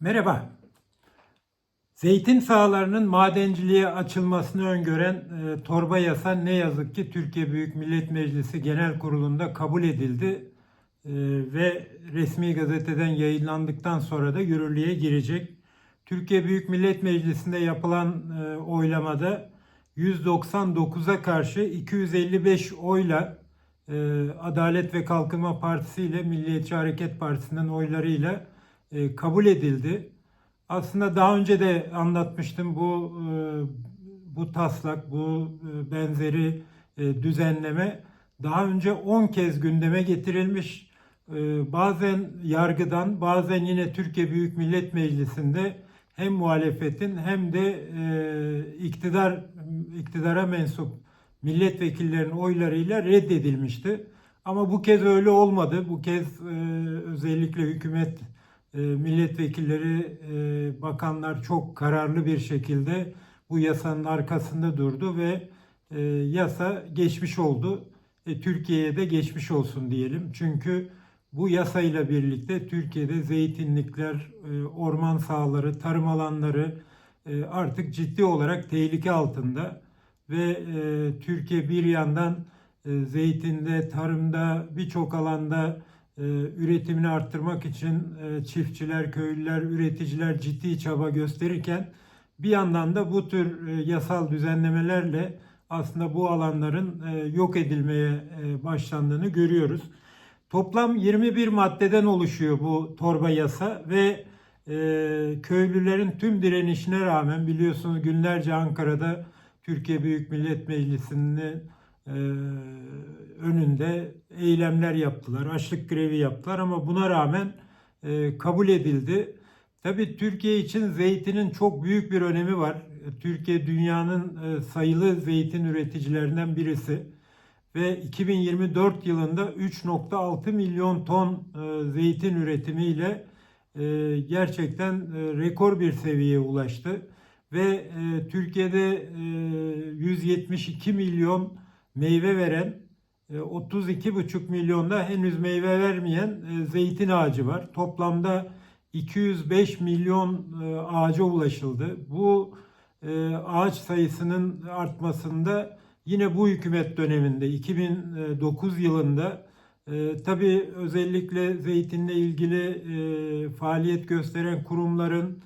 Merhaba. Zeytin sahalarının madenciliğe açılmasını öngören e, torba yasa ne yazık ki Türkiye Büyük Millet Meclisi Genel Kurulu'nda kabul edildi E, ve resmi gazeteden yayınlandıktan sonra da yürürlüğe girecek. Türkiye Büyük Millet Meclisi'nde yapılan e, oylamada 199'a karşı 255 oyla e, Adalet ve Kalkınma Partisi ile Milliyetçi Hareket Partisi'nin oylarıyla e, kabul edildi. Aslında daha önce de anlatmıştım bu e, bu taslak, bu e, benzeri düzenleme daha önce 10 kez gündeme getirilmiş. Bazen yargıdan, bazen yine Türkiye Büyük Millet Meclisi'nde hem muhalefetin hem de iktidar iktidara mensup milletvekillerinin oylarıyla reddedilmişti. Ama bu kez öyle olmadı. Bu kez özellikle hükümet milletvekilleri, e, bakanlar çok kararlı bir şekilde bu yasanın arkasında durdu ve e, yasa geçmiş oldu. E, Türkiye'ye de geçmiş olsun diyelim. Çünkü bu yasayla birlikte Türkiye'de zeytinlikler, orman sahaları, tarım alanları artık ciddi olarak tehlike altında ve Türkiye bir yandan zeytinde, tarımda birçok alanda üretimini arttırmak için e, çiftçiler, köylüler, üreticiler ciddi çaba gösterirken bir yandan da bu tür e, yasal düzenlemelerle aslında bu alanların e, yok edilmeye başlandığını görüyoruz. Toplam 21 maddeden oluşuyor bu torba yasa ve köylülerin tüm direnişine rağmen biliyorsunuz günlerce Ankara'da Türkiye Büyük Millet Meclisi'nin e, önünde eylemler yaptılar, açlık grevi yaptılar ama buna rağmen e, kabul edildi. Tabii Türkiye için zeytinin çok büyük bir önemi var. Türkiye dünyanın e, sayılı zeytin üreticilerinden birisi ve 2024 yılında 3.6 milyon ton e, zeytin üretimiyle e, gerçekten rekor bir seviyeye ulaştı ve Türkiye'de e, 172 milyon meyve veren, e, 32,5 milyonda henüz meyve vermeyen e, zeytin ağacı var. Toplamda 205 milyon e, ağaca ulaşıldı. Bu e, ağaç sayısının artmasında yine bu hükümet döneminde 2009 yılında e, tabii özellikle zeytinle ilgili e, faaliyet gösteren kurumların,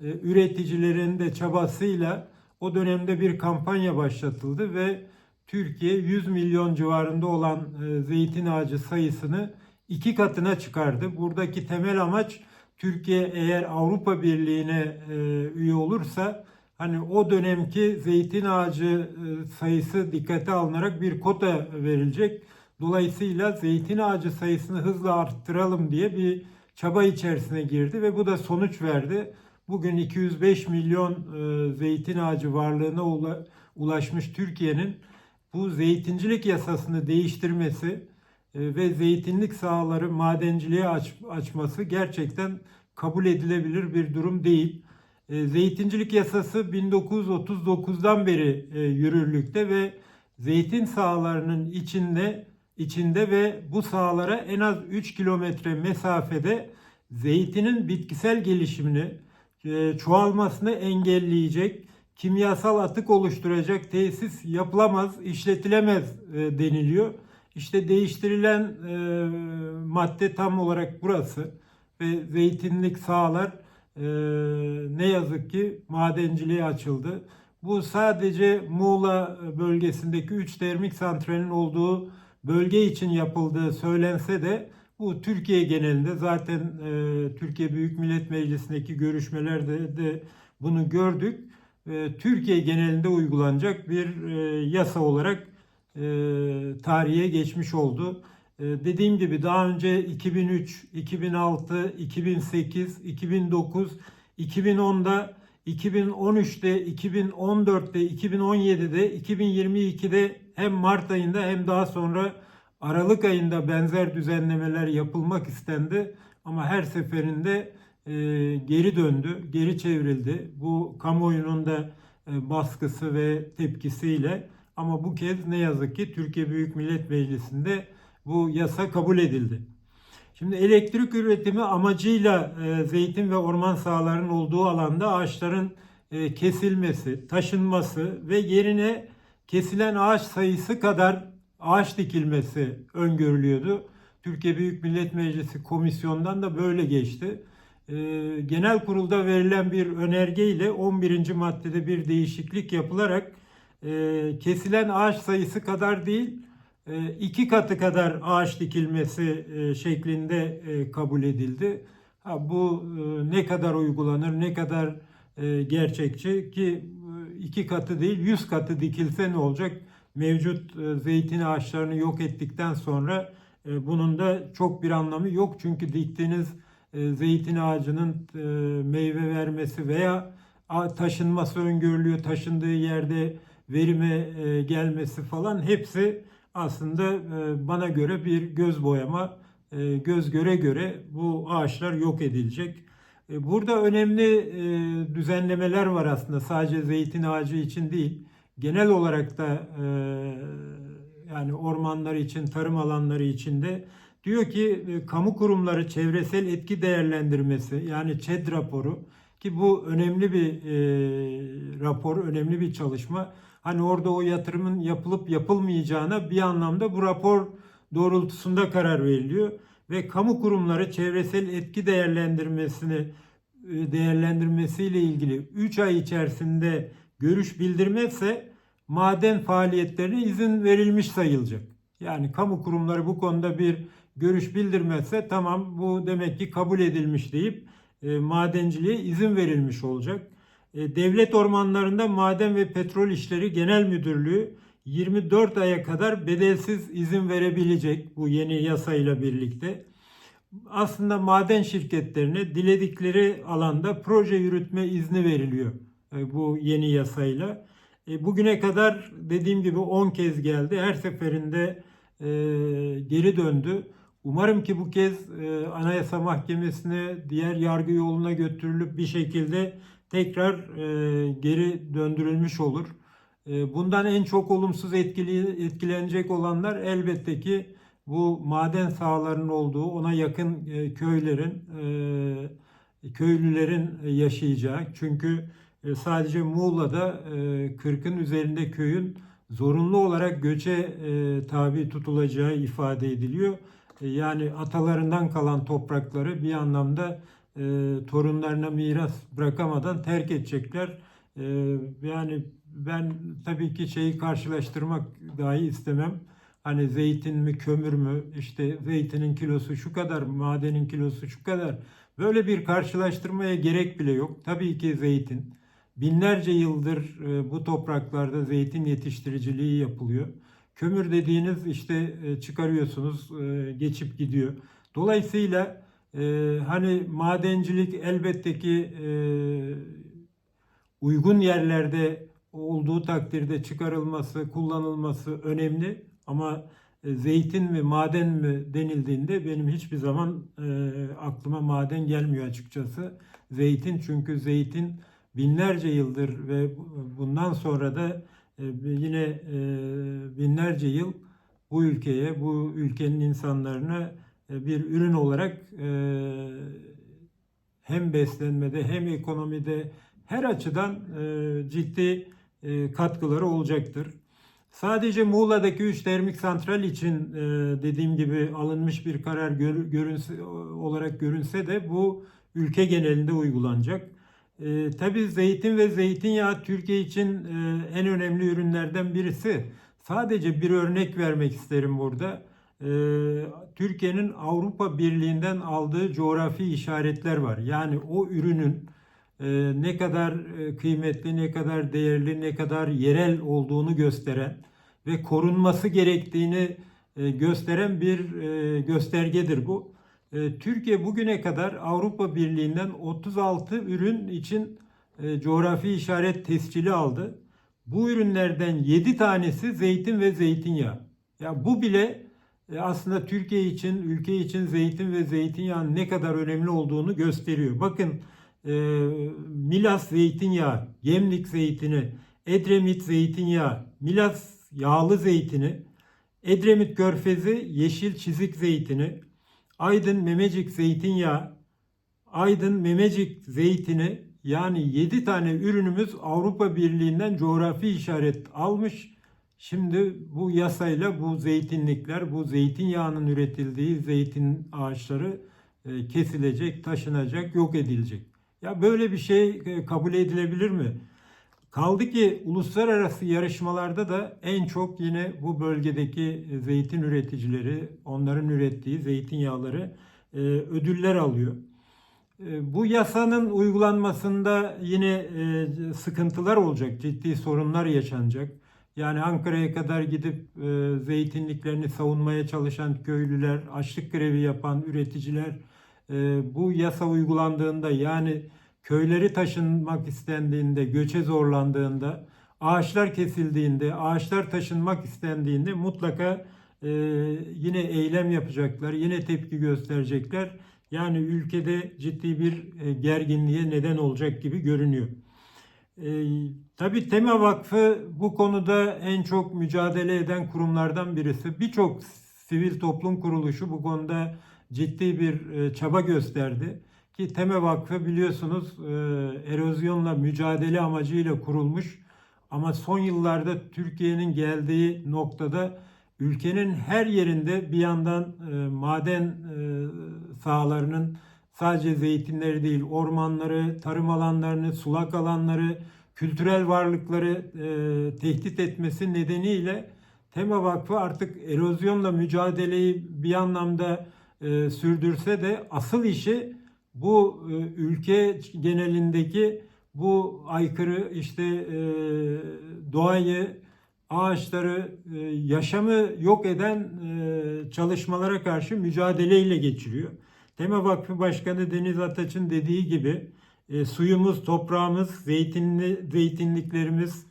e, üreticilerin de çabasıyla o dönemde bir kampanya başlatıldı ve Türkiye 100 milyon civarında olan e, zeytin ağacı sayısını iki katına çıkardı. Buradaki temel amaç Türkiye eğer Avrupa Birliği'ne e, üye olursa hani o dönemki zeytin ağacı e, sayısı dikkate alınarak bir kota verilecek. Dolayısıyla zeytin ağacı sayısını hızla arttıralım diye bir çaba içerisine girdi ve bu da sonuç verdi. Bugün 205 milyon zeytin ağacı varlığına ula- ulaşmış Türkiye'nin bu zeytincilik yasasını değiştirmesi e, ve zeytinlik sahaları madenciliğe aç, açması gerçekten kabul edilebilir bir durum değil. E, Zeytincilik yasası 1939'dan beri e, yürürlükte ve zeytin sahalarının içinde içinde ve bu sahalara en az 3 kilometre mesafede zeytinin bitkisel gelişimini, çoğalmasını engelleyecek, kimyasal atık oluşturacak tesis yapılamaz, işletilemez e, deniliyor. İşte değiştirilen e, madde tam olarak burası ve zeytinlik sahalar e, ne yazık ki madenciliğe açıldı. Bu sadece Muğla bölgesindeki 3 termik santralin olduğu bölge için yapıldığı söylense de bu Türkiye genelinde zaten e, Türkiye Büyük Millet Meclisi'ndeki görüşmelerde de bunu gördük. E, Türkiye genelinde uygulanacak bir e, yasa olarak e, tarihe geçmiş oldu. E, dediğim gibi daha önce 2003, 2006, 2008, 2009, 2010'da, 2013'te, 2014'te, 2017'de, 2022'de hem Mart ayında hem daha sonra Aralık ayında benzer düzenlemeler yapılmak istendi. Ama her seferinde e, geri döndü, geri çevrildi. Bu kamuoyunun da e, baskısı ve tepkisiyle ama bu kez ne yazık ki Türkiye Büyük Millet Meclisi'nde bu yasa kabul edildi. Şimdi elektrik üretimi amacıyla e, zeytin ve orman sahalarının olduğu alanda ağaçların e, kesilmesi, taşınması ve yerine kesilen ağaç sayısı kadar ağaç dikilmesi öngörülüyordu. Türkiye Büyük Millet Meclisi komisyondan da böyle geçti. E, genel kurulda verilen bir önergeyle 11. maddede bir değişiklik yapılarak e, kesilen ağaç sayısı kadar değil, e, iki katı kadar ağaç dikilmesi e, şeklinde kabul edildi. Ha, bu ne kadar uygulanır, ne kadar gerçekçi ki iki katı değil yüz katı dikilse ne olacak? Mevcut zeytin ağaçlarını yok ettikten sonra bunun da çok bir anlamı yok. Çünkü diktiğiniz zeytin ağacının e, meyve vermesi veya taşınması öngörülüyor. Taşındığı yerde verime e, gelmesi falan hepsi aslında e, bana göre bir göz boyama. E, göz göre göre bu ağaçlar yok edilecek. E, Burada önemli e, düzenlemeler var aslında sadece zeytin ağacı için değil. Genel olarak da e, yani ormanlar için, tarım alanları için de diyor ki e, kamu kurumları çevresel etki değerlendirmesi yani ÇED raporu ki bu önemli bir e, rapor, önemli bir çalışma. Hani orada o yatırımın yapılıp yapılmayacağına bir anlamda bu rapor doğrultusunda karar veriliyor ve kamu kurumları çevresel etki değerlendirmesini e, değerlendirmesiyle ilgili 3 ay içerisinde görüş bildirmezse maden faaliyetlerine izin verilmiş sayılacak. Yani kamu kurumları bu konuda bir görüş bildirmezse tamam bu demek ki kabul edilmiş deyip e, madenciliğe izin verilmiş olacak. E, devlet ormanlarında Maden ve Petrol İşleri Genel Müdürlüğü 24 aya kadar bedelsiz izin verebilecek bu yeni yasayla birlikte. Aslında maden şirketlerine diledikleri alanda proje yürütme izni veriliyor e, bu yeni yasayla. E, bugüne kadar dediğim gibi 10 kez geldi. Her seferinde e, geri döndü. Umarım ki bu kez e, Anayasa Mahkemesi'ne diğer yargı yoluna götürülüp bir şekilde tekrar e, geri döndürülmüş olur. E, bundan en çok olumsuz etkili, etkilenecek olanlar elbette ki bu maden sahalarının olduğu ona yakın köylerin, köylülerin yaşayacağı. Çünkü sadece Muğla'da e, 40'ın üzerinde köyün zorunlu olarak göçe tabi tutulacağı ifade ediliyor. E, yani atalarından kalan toprakları bir anlamda e, torunlarına miras bırakamadan terk edecekler. E, yani ben tabii ki şeyi karşılaştırmak dahi istemem. Hani zeytin mi kömür mü işte zeytinin kilosu şu kadar madenin kilosu şu kadar böyle bir karşılaştırmaya gerek bile yok. Tabii ki zeytin binlerce yıldır e, bu topraklarda zeytin yetiştiriciliği yapılıyor. Kömür dediğiniz işte e, çıkarıyorsunuz e, geçip gidiyor. Dolayısıyla e, hani madencilik elbette ki uygun yerlerde olduğu takdirde çıkarılması, kullanılması önemli. Ama zeytin mi, maden mi denildiğinde benim hiçbir zaman aklıma maden gelmiyor açıkçası. Zeytin çünkü zeytin binlerce yıldır ve bundan sonra da yine e, binlerce yıl bu ülkeye, bu ülkenin insanlarına e, bir ürün olarak e, hem beslenmede hem ekonomide her açıdan ciddi katkıları olacaktır. Sadece Muğla'daki 3 termik santral için dediğim gibi alınmış bir karar gör, görünse, olarak görünse de bu ülke genelinde uygulanacak. E, tabii zeytin ve zeytinyağı Türkiye için e, en önemli ürünlerden birisi. Sadece bir örnek vermek isterim burada. E, Türkiye'nin Avrupa Birliği'nden aldığı coğrafi işaretler var. Yani o ürünün e, ne kadar e, kıymetli, ne kadar değerli, ne kadar yerel olduğunu gösteren ve korunması gerektiğini e, gösteren bir e, göstergedir bu. E, Türkiye bugüne kadar Avrupa Birliği'nden 36 ürün için e, coğrafi işaret tescili aldı. Bu ürünlerden 7 tanesi zeytin ve zeytinyağı. Ya bu bile e, aslında Türkiye için, ülke için zeytin ve zeytinyağının ne kadar önemli olduğunu gösteriyor. Bakın e, Milas zeytinyağı, Gemlik zeytini, Edremit zeytinyağı, Milas yağlı zeytini, Edremit körfezi yeşil çizik zeytini, Aydın Memecik zeytinyağı, Aydın Memecik zeytini yani 7 tane ürünümüz Avrupa Birliği'nden coğrafi işaret almış. Şimdi bu yasayla bu zeytinlikler, bu zeytinyağının üretildiği zeytin ağaçları e, kesilecek, taşınacak, yok edilecek. Ya böyle bir şey e, kabul edilebilir mi? Kaldı ki uluslararası yarışmalarda da en çok yine bu bölgedeki zeytin üreticileri, onların ürettiği zeytinyağları e, ödüller alıyor. E, Bu yasanın uygulanmasında yine e, sıkıntılar olacak, ciddi sorunlar yaşanacak. Yani Ankara'ya kadar gidip e, zeytinliklerini savunmaya çalışan köylüler, açlık grevi yapan üreticiler e, bu yasa uygulandığında yani köyleri taşınmak istendiğinde, göçe zorlandığında, ağaçlar kesildiğinde, ağaçlar taşınmak istendiğinde mutlaka e, yine eylem yapacaklar, yine tepki gösterecekler. Yani ülkede ciddi bir e, gerginliğe neden olacak gibi görünüyor. E, tabii Tema Vakfı bu konuda en çok mücadele eden kurumlardan birisi. Birçok sivil toplum kuruluşu bu konuda ciddi bir e, çaba gösterdi. Ki Tema Vakfı biliyorsunuz e, erozyonla mücadele amacıyla kurulmuş. Ama son yıllarda Türkiye'nin geldiği noktada ülkenin her yerinde bir yandan e, maden e, sahalarının sadece zeytinleri değil ormanları, tarım alanlarını, sulak alanları, kültürel varlıkları tehdit etmesi nedeniyle Tema Vakfı artık erozyonla mücadeleyi bir anlamda e, sürdürse de asıl işi bu e, ülke genelindeki bu aykırı işte e, doğayı, ağaçları, e, yaşamı yok eden çalışmalara karşı mücadeleyle geçiriyor. Tema Vakfı Başkanı Deniz Ataç'ın dediği gibi suyumuz, toprağımız, zeytinli, zeytinliklerimiz,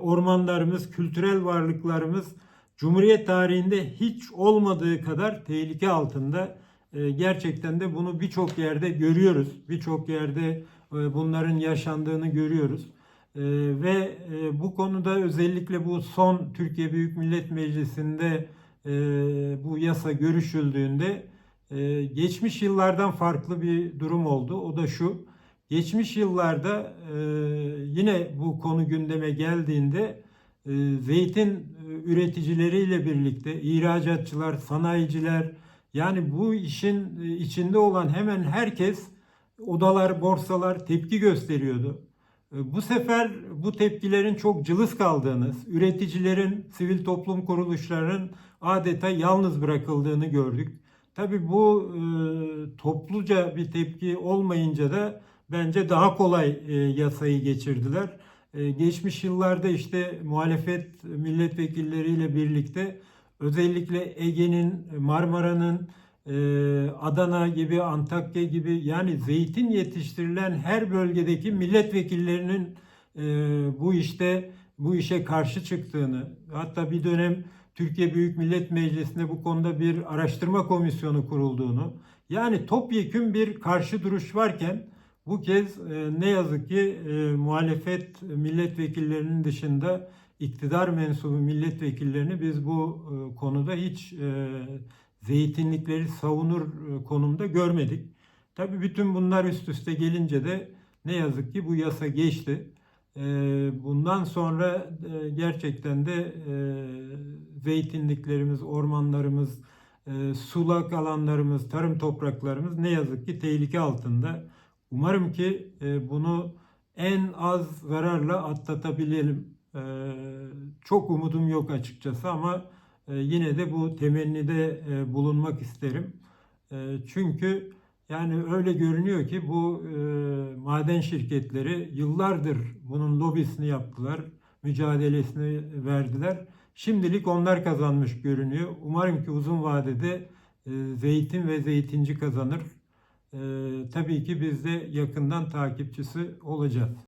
ormanlarımız, kültürel varlıklarımız Cumhuriyet tarihinde hiç olmadığı kadar tehlike altında. E, gerçekten de bunu birçok yerde görüyoruz. Birçok yerde e, bunların yaşandığını görüyoruz. E, ve e, bu konuda özellikle bu son Türkiye Büyük Millet Meclisi'nde e, bu yasa görüşüldüğünde geçmiş yıllardan farklı bir durum oldu. O da şu. Geçmiş yıllarda yine bu konu gündeme geldiğinde zeytin üreticileriyle birlikte ihracatçılar, sanayiciler yani bu işin e, içinde olan hemen herkes odalar, borsalar tepki gösteriyordu. E, Bu sefer bu tepkilerin çok cılız kaldığını, üreticilerin, sivil toplum kuruluşlarının adeta yalnız bırakıldığını gördük. Tabii bu e, topluca bir tepki olmayınca da bence daha kolay e, yasayı geçirdiler. E, geçmiş yıllarda işte muhalefet milletvekilleriyle birlikte özellikle Ege'nin, Marmara'nın, e, Adana gibi, Antakya gibi yani zeytin yetiştirilen her bölgedeki milletvekillerinin e, bu işte bu işe karşı çıktığını hatta bir dönem Türkiye Büyük Millet Meclisi'nde bu konuda bir araştırma komisyonu kurulduğunu yani topyekün bir karşı duruş varken bu kez e, ne yazık ki muhalefet milletvekillerinin dışında iktidar mensubu milletvekillerini biz bu e, konuda hiç e, zeytinlikleri savunur e, konumda görmedik. Tabii bütün bunlar üst üste gelince de ne yazık ki bu yasa geçti. Bundan sonra gerçekten de zeytinliklerimiz, ormanlarımız, sulak alanlarımız, tarım topraklarımız ne yazık ki tehlike altında. Umarım ki bunu en az zararla atlatabilelim. E, çok umudum yok açıkçası ama e, yine de bu temennide e, bulunmak isterim. E, çünkü yani öyle görünüyor ki bu maden şirketleri yıllardır bunun lobisini yaptılar, mücadelesini verdiler. Şimdilik onlar kazanmış görünüyor. Umarım ki uzun vadede zeytin ve zeytinci kazanır. Ee, tabii ki biz de yakından takipçisi olacağız.